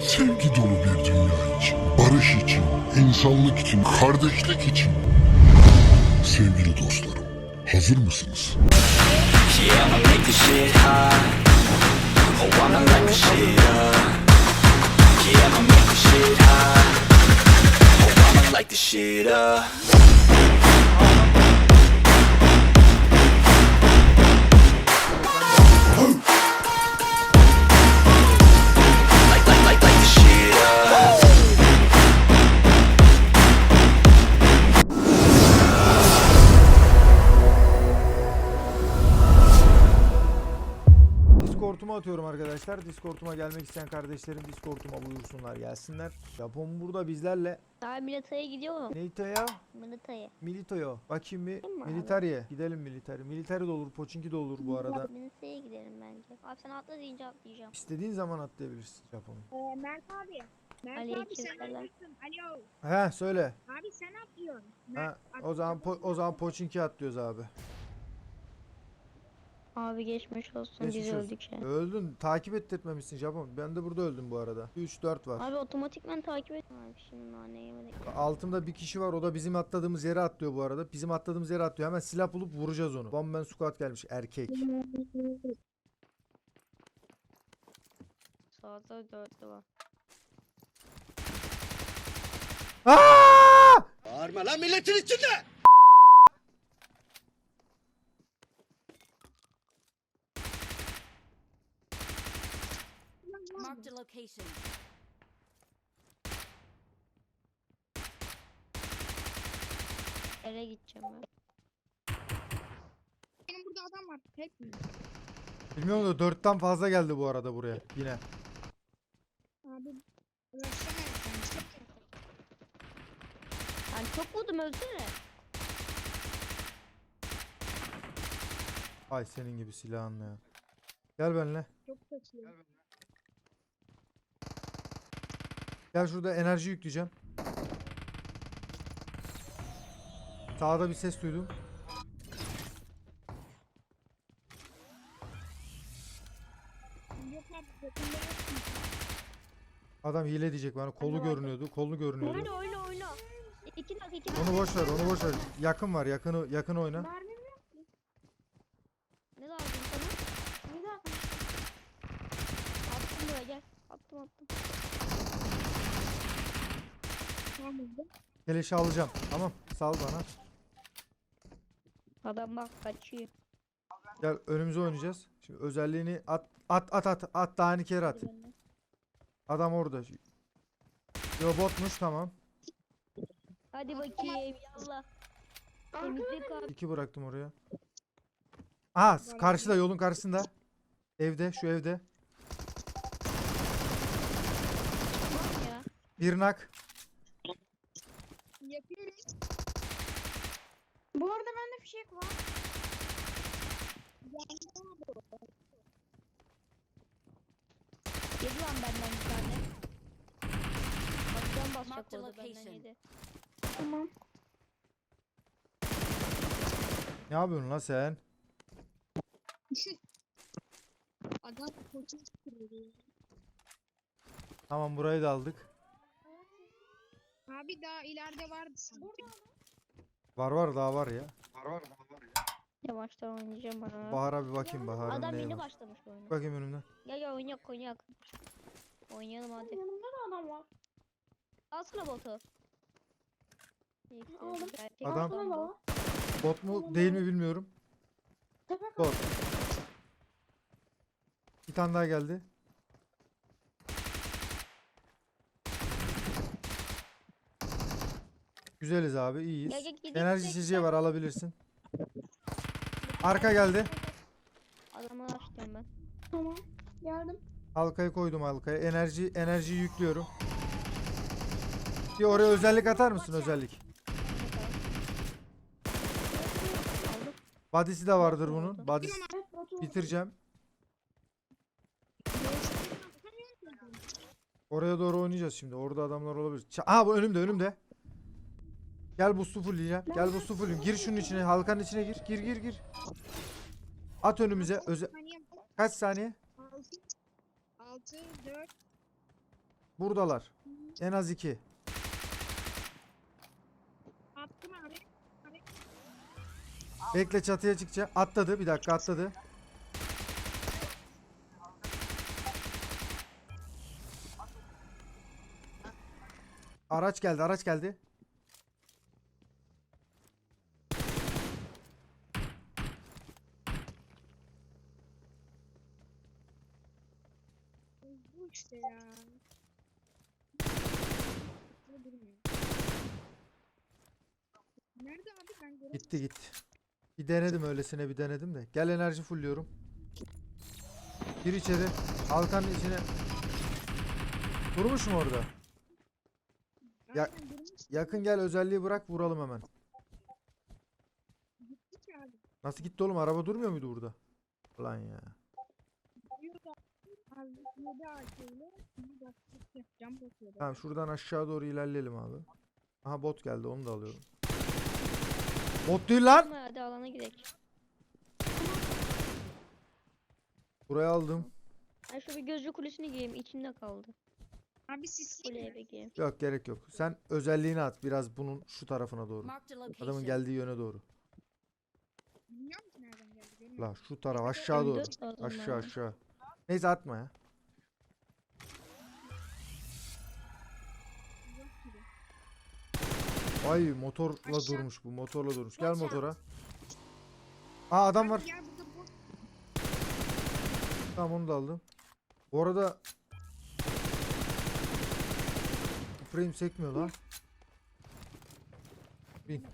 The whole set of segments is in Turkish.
Sevgi dolu bir dünya için, barış için, insanlık için, kardeşlik için. Sevgili dostlarım, hazır mısınız? Yeah, Discord'uma gelmek isteyen kardeşlerim Discord'uma buyursunlar gelsinler. Japon burada bizlerle. Daha Milita'ya gidiyorum. Neyte'ya? Milita'ya. Milito'ya. Bakayım bir. Değil mi abi? Militariye. Gidelim militari. Militari de olur, Poçinki de olur bu arada. Milita'ya gidelim bence. Abi sen atla deyince atlayacağım. İstediğin zaman atlayabilirsin Japon'u. Ee, Mert abi. Mert abi sen selam. atlıyorsun. Alo. He söyle. Abi sen atlıyorsun. Ha, Mert, o zaman po- o zaman Poçinki atlıyoruz abi. Abi geçmiş olsun Geçmiş biz olsun. öldük ya. Öldün. Takip ettirmemişsin Japon. Ben de burada öldüm bu arada. 3-4 var. Abi otomatikman takip et. Abi şimdi nane yemedik. Altımda bir kişi var. O da bizim atladığımız yere atlıyor bu arada. Bizim atladığımız yere atlıyor. Hemen silah bulup vuracağız onu. Bomben squad gelmiş. Erkek. Sağda dörtlü var. Aa! Bağırma lan milletin içinde. Marked a location. Eve gideceğim ben. Benim burada adam var. Tek mi? Bilmiyorum da 4'ten fazla geldi bu arada buraya. Yine. Abi. Uğraşsana sen. Çok Ben çok vurdum ölsene. Ay senin gibi silahınla ya. Gel benimle. çok kötü. Gel şurada enerji yükleyeceğim. Sağda bir ses duydum. Adam hile diyecek bana. Kolu görünüyordu. Kolu görünüyordu. Oyna oyna oyna. İki dak iki dak. Onu boş ver, onu boş ver. Yakın var, yakını yakın oyna. Mermim yok. Ne lazım sana? Bir dakika. Attım buraya gel. Attım attım. Keleşi alacağım. Tamam, sal bana. Adam bak kaçıyor. Gel önümüze oynayacağız. Şimdi özelliğini at at at at at daha iki kere at. Adam orada. Yo botmuş tamam. Hadi bakayım yallah. Temizlik abi. İki bıraktım oraya. Aha karşıda yolun karşısında. Evde şu evde. Bir nak. Bu arada bende fişek var. Yedi lan benden bir tane. Bakacağım basacak orada benden yedi. Tamam. Ne yapıyorsun lan sen? Adam koçun çıkıyor. Tamam burayı da aldık. Abi daha ileride vardı sanki. Var var daha var ya. Yavaştan oynayacağım bana. Bahar'a bir bakayım Bahar'ın Adam neye yeni var. başlamış oyuna. Bakayım önümden. Gel gel oynayak oynayak. Oynayalım hadi. Yanımda da adam var. Alsana botu. İyi, Aldım. güzel. Adam- adam bu. Bot mu değil mi bilmiyorum. Tepe Bot. Bir tane daha geldi. Güzeliz abi iyiyiz. Enerji içeceği var alabilirsin. Arka geldi. Adamı açtım ben. Tamam. Geldim. Halkayı koydum halkaya. Enerji enerjiyi yüklüyorum. Bir oraya özellik atar mısın özellik? Aldım. Body'si de vardır bunun. Botu. bitireceğim. Oraya doğru oynayacağız şimdi. Orada adamlar olabilir. Aha bu önümde önümde. Gel bu su fullleyeceğim. Gel bu su fulleyim. Gir şunun içine. Halkanın içine gir. Gir gir gir. At önümüze. Öze. Kaç saniye? 6 6 4 Buradalar. En az iki. Attım abi. Bekle çatıya çıkacak. Atladı. Bir dakika atladı. Araç geldi. Araç geldi. Bu işte ya. Bu durmuyor. Nerede abi Gitti gitti. Bir denedim öylesine bir denedim de. Gel enerji fullüyorum. Gir içeri. Halkanın içine. Vurmuş mu orada? Ya-. Yakın gel özelliği bırak vuralım hemen. Nasıl gitti oğlum? Araba durmuyor muydu burada? Lan ya. Diyor da abi 7 AK ile bir bastık yapacağım bakıyor. Tamam şuradan aşağı doğru ilerleyelim abi. Aha bot geldi onu da alıyorum. Bot değil lan. Ama hadi alana gidelim. Buraya aldım. Ben şu bir gözlü kulesini giyeyim. içinde kaldı. Abi siz Kuleye bir giyeyim. Yok gerek yok. Sen özelliğini at biraz bunun şu tarafına doğru. Marked a location. Adamın geldiği yöne doğru. Bilmiyor musun nereden geldi? Bilmiyorum. La şu taraf aşağı doğru. M4 lazım Aşağı aşağı. Neyse atma ya. Ay motorla Aşağı. durmuş bu. Motorla durmuş. Gel out. motora. Aa adam var. Gel burada bu. Tamam onu da aldım. Bu arada frame sekmiyor lan. Bin.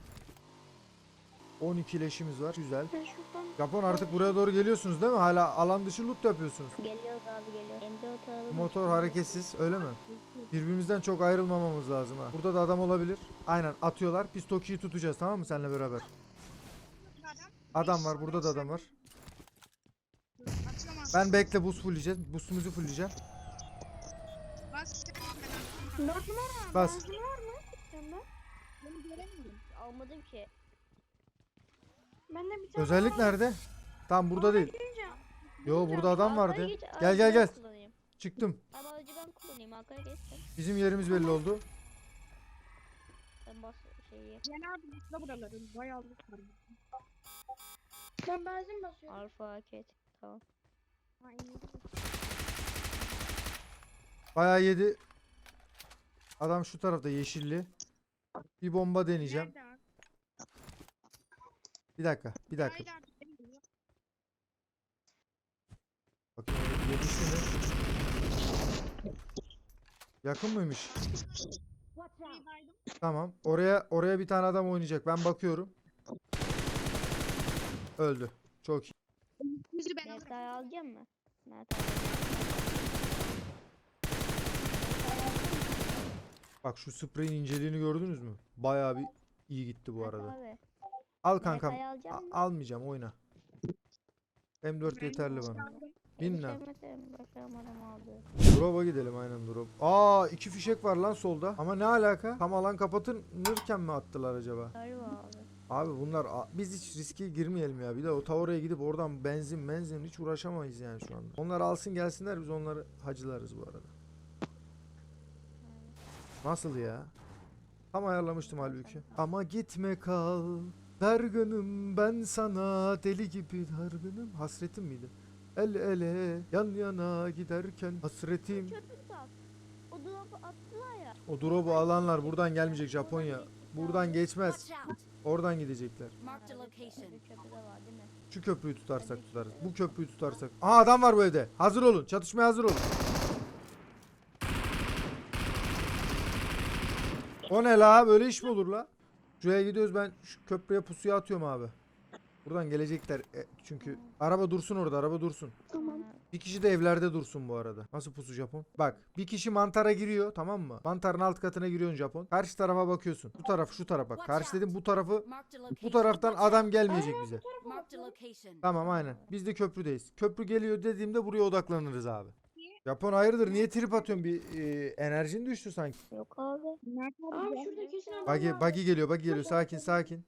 12 leşimiz var. Güzel. Ben şuradan Japon artık buraya doğru geliyorsunuz değil mi? Hala alan dışı loot yapıyorsunuz. geliyoruz abi geliyor. M4 alalım. Motor hareketsiz öyle mi? Birbirimizden çok ayrılmamamız lazım ha. Burada da adam olabilir. Aynen atıyorlar. Biz Toki'yi tutacağız tamam mı seninle beraber? Adam. Var burada da adam var. Ben bekle boost fullleyeceğiz. Boostumuzu fullleyeceğim. Bas. Dört numara. Bas. Var mı? Sende? Bunu göremiyorum. Almadım ki. Ben de bir tane Özellik nerede? Tam burada değil. Yo burada adam vardı. Gel aracı gel ben gel. kullanayım. Çıktım. Ama aracı ben kullanayım. Arkaya geçsin. Bizim yerimiz belli oldu. Ben bas şeyi. Yani abi mutlu buraları. Bayağı loot var. Ben benzin basıyorum. Alfa haket. Tamam. Aynen. Bayağı yedi. Adam şu tarafta yeşilli. Bir bomba deneyeceğim. Nerede abi? Bir dakika. Bir dakika. Bakın yetişti mi? Yakın mıymış? Tamam. Oraya oraya bir tane adam oynayacak. Ben bakıyorum. Öldü. Çok iyi. Yüzü ben alacak mı? Bak şu spreyin inceliğini gördünüz mü? Bayağı bir iyi gitti bu arada. Abi. Al kankam. Alacak A- almayacağım oyna. M4 yeterli bana. Bin lan. Drop'a gidelim aynen drop. Aa iki fişek var lan solda. Ama ne alaka? Tam alan kapatılırken mi attılar acaba? Galiba abi. Abi bunlar a- biz hiç riske girmeyelim ya. Bir de o tavraya gidip oradan benzin benzin hiç uğraşamayız yani şu anda. Onlar alsın gelsinler biz onları hacılarız bu arada. Nasıl ya? Tam ayarlamıştım halbuki. Ama gitme kal. Dargınım ben sana deli gibi dargınım. Hasretim miydi? El ele yan yana giderken hasretim. O drop'u attılar ya. O drop'u alanlar buradan gelmeyecek Japonya. Buradan geçmez. Oradan gidecekler. Marked a location. Bir köprü de var değil mi? Şu köprüyü tutarsak tutarız. Bu köprüyü tutarsak. Aha adam var bu evde. Hazır olun. Çatışmaya hazır olun. O ne la? Böyle iş mi olur la? Şuraya gidiyoruz ben şu köprüye pusuya atıyorum abi. Buradan gelecekler e, çünkü. Araba dursun orada araba dursun. Tamam. Bir kişi de evlerde dursun bu arada. Nasıl pusu Japon? Bak bir kişi mantara giriyor tamam mı? Mantarın alt katına giriyorsun Japon. Karşı tarafa bakıyorsun. Bu taraf şu taraf bak. Karşı dedim bu tarafı bu taraftan adam gelmeyecek bize. Tamam aynen. Biz de köprüdeyiz. Köprü geliyor dediğimde buraya odaklanırız abi. Japon hayırdır niye trip atıyorsun bir e, enerjin düştü sanki. Yok abi. Nerede abi? Abi şurada kesin adam Buggy, var. buggy geliyor buggy geliyor sakin sakin.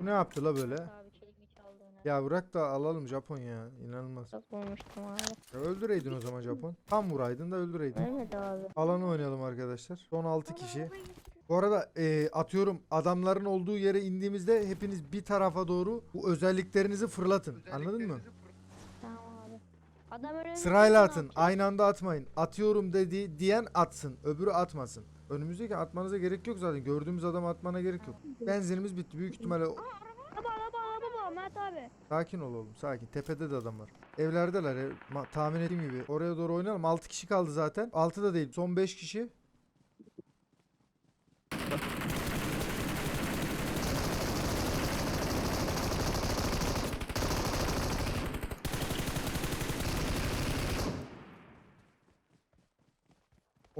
Bu ne yaptı la böyle? Abi Ya bırak da alalım Japon ya. İnanılmaz. Çok bulmuştum abi. Ya öldüreydin o zaman Japon. Tam vuraydın da öldüreydin. Evet abi. Alanı oynayalım arkadaşlar. Son 6 kişi. Bu arada e, atıyorum adamların olduğu yere indiğimizde hepiniz bir tarafa doğru bu özelliklerinizi fırlatın. Anladın mı? Tamam abi. Adam Sırayla atın. Aynı anda atmayın. Atıyorum dedi diyen atsın. Öbürü atmasın. Önümüzdeki atmanıza gerek yok zaten. Gördüğümüz adamı atmana gerek yok. Benzinimiz bitti. Büyük ihtimalle Araba araba araba Mert abi. sakin ol oğlum. Sakin. Tepede de adam var. Evlerdeler. Ev, ma- tahmin ettiğim gibi. Oraya doğru oynayalım. 6 kişi kaldı zaten. 6 da değil. Son 5 kişi.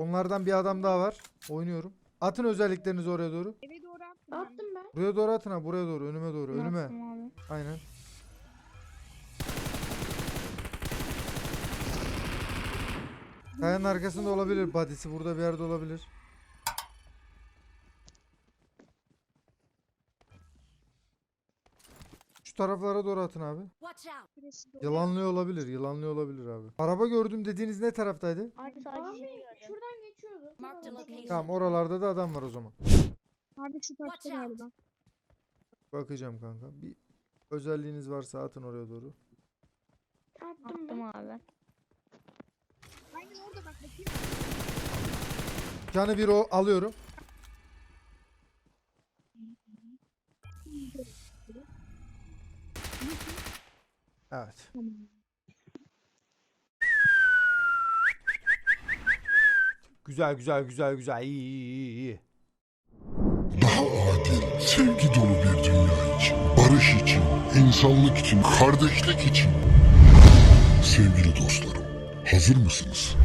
Onlardan bir adam daha var. Oynuyorum. Atın özelliklerinizi oraya doğru. Eve doğru attım. ben. Attım ben. Buraya doğru atın ha. Buraya doğru. Önüme doğru. Önüme. Attım abi. Aynen. Kayanın arkasında olabilir. Badisi burada bir yerde olabilir. Şu taraflara doğru atın abi. Watch out! Birisi doğru. Yılanlıyor olabilir. Yılanlıyor olabilir abi. Araba gördüm dediğiniz ne taraftaydı? Abi Tamam oralarda da adam var o zaman. Abi şu out. galiba. Bakacağım kanka. Bir özelliğiniz varsa atın oraya doğru. Attım. Attım abi. Aynen orada bak bakayım. Canı bir o alıyorum. Evet. Güzel güzel güzel güzel iyi iyi iyi. Daha adil, sevgi dolu bir dünya için, barış için, insanlık için, kardeşlik için. Sevgili dostlarım, hazır mısınız?